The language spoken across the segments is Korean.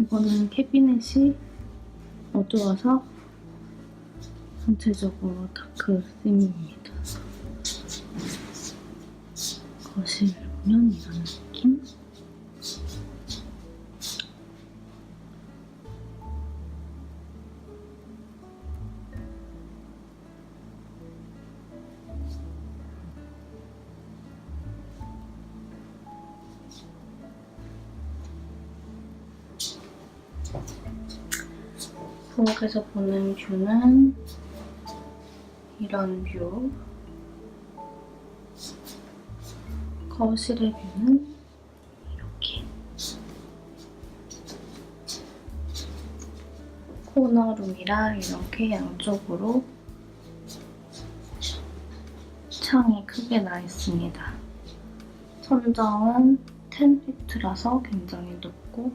이거는 캐비넷이 어두워서 전체적으로 다크 빔입니다. 거실 보면 이런 느낌? 부엌에서 보는 뷰는 이런 뷰. 거실의 뷰는 이렇게. 코너룸이라 이렇게 양쪽으로 창이 크게 나 있습니다. 천정은 10피트라서 굉장히 높고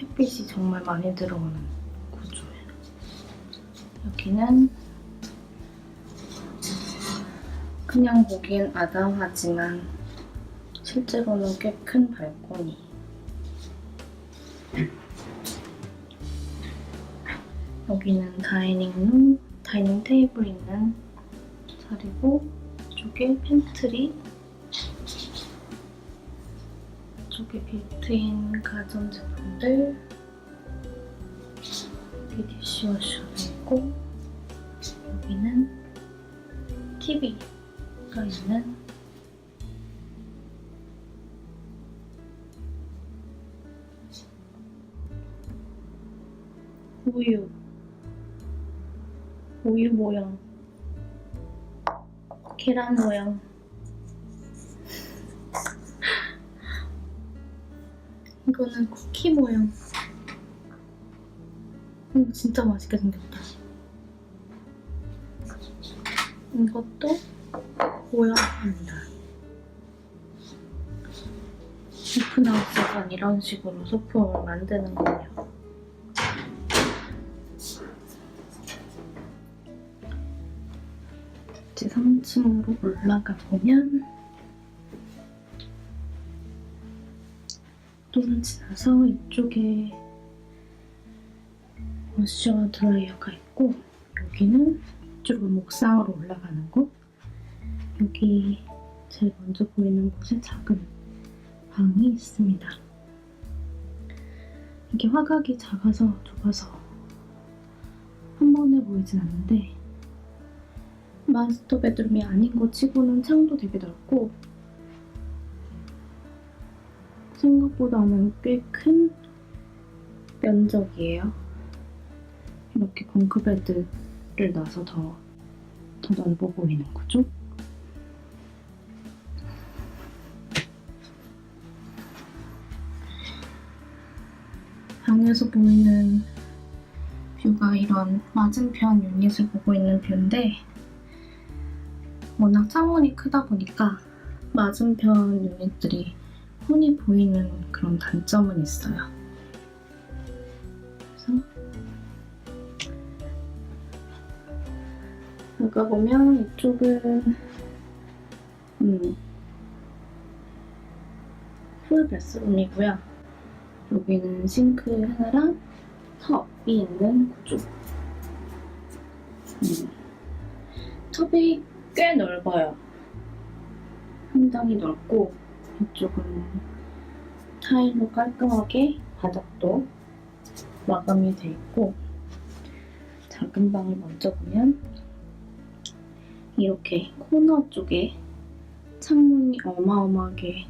햇빛이 정말 많이 들어오는 구조예요. 여기는 그냥 보기엔 아담하지만 실제로는 꽤 큰 발코니. 여기는 다이닝룸, 다이닝 테이블 있는 자리고 이쪽에 팬트리 이쪽에 빌트인 가전제품들 여기 디시워셔도 있고 여기는 TV가 있는 우유 우유 모양 계란 모양 이거는 쿠키 모양. 이거 진짜 맛있게 생겼다. 이것도 모양입니다. 오픈하우스가 이런 식으로 소품을 만드는 거예요. 이제 3층으로 올라가 보면 또는 지나서 이쪽에 워셔 드라이어가 있고 여기는 이쪽으로 목상으로 올라가는 곳 여기 제일 먼저 보이는 곳에 작은 방이 있습니다. 이게 화각이 작아서 좁아서 한 번에 보이진 않는데 마스터 베드룸이 아닌 것 치고는 창도 되게 넓고 생각보다는 꽤 큰 면적이에요. 이렇게 벙크베드를 놔서 더, 더 넓어 보이는 거죠. 방에서 보이는 뷰가 이런 맞은편 유닛을 보고 있는 뷰인데 워낙 창문이 크다 보니까 맞은편 유닛들이 흔히 보이는 그런 단점은 있어요. 그래서 여기 보면 이쪽은 음, 풀 베스룸이고요. 여기는 싱크 하나랑 텁이 있는 구조. 음, 텁이 꽤 넓어요. 상당히 넓고 이쪽은 타일로 깔끔하게 바닥도 마감이 돼 있고 작은 방을 먼저 보면 이렇게 코너 쪽에 창문이 어마어마하게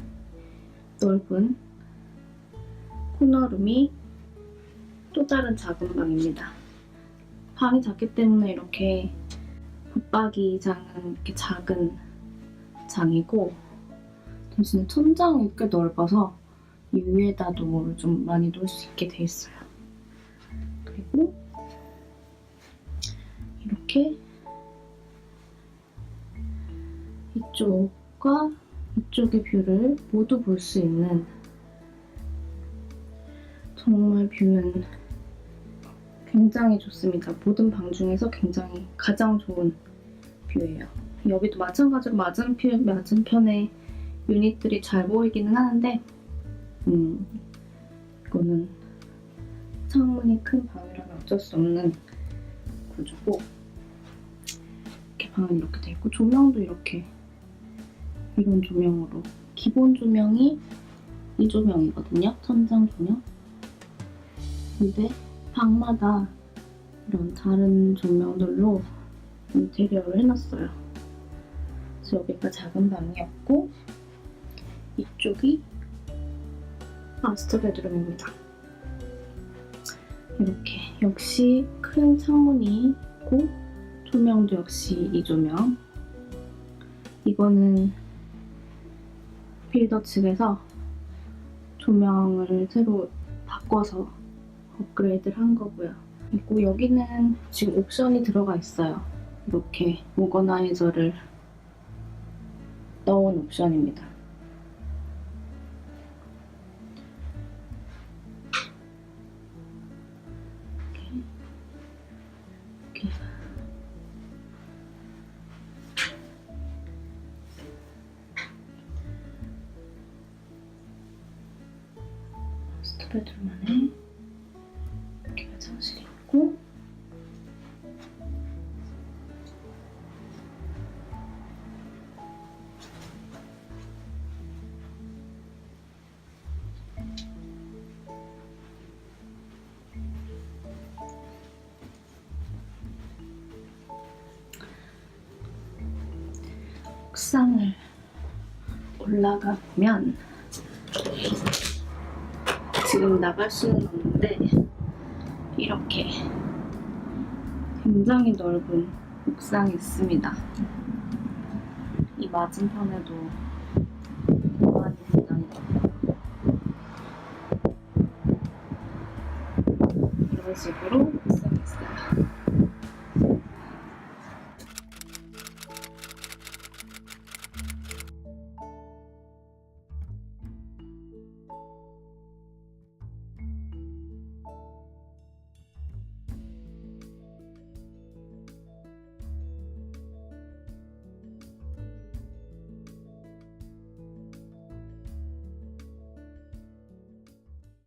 넓은 코너룸이 또 다른 작은 방입니다. 방이 작기 때문에 이렇게 붙박이장은 이렇게 작은 장이고 대신에 천장이 꽤 넓어서 이 위에다 도어를 좀 많이 놓을 수 있게 돼 있어요. 그리고 이렇게 이쪽과 이쪽의 뷰를 모두 볼 수 있는 정말 뷰는 굉장히 좋습니다. 모든 방 중에서 굉장히 가장 좋은 뷰예요. 여기도 마찬가지로 맞은편, 맞은편에 유닛들이 잘 보이기는 하는데 음, 이거는 창문이 큰 방이라면 어쩔 수 없는 구조고 이렇게 방은 이렇게 돼 있고 조명도 이렇게 이런 조명으로. 기본 조명이 이 조명이거든요. 천장 조명. 근데 방마다 이런 다른 조명들로 인테리어를 해놨어요. 그래서 여기가 작은 방이었고 이쪽이 마스터 베드룸입니다. 이렇게 역시 큰 창문이 있고 조명도 역시 이 조명. 이거는 빌더 측에서 조명을 새로 바꿔서 업그레이드를 한 거고요. 그리고 여기는 지금 옵션이 들어가 있어요. 이렇게 오거나이저를 넣은 옵션입니다 이렇게. 마스터 베드룸 안에 옥상을 올라가 보면 지금 나갈 수는 없는데 이렇게 굉장히 넓은 옥상이 있습니다. 이 맞은편에도 공간이 굉장히 넓고 이런 식으로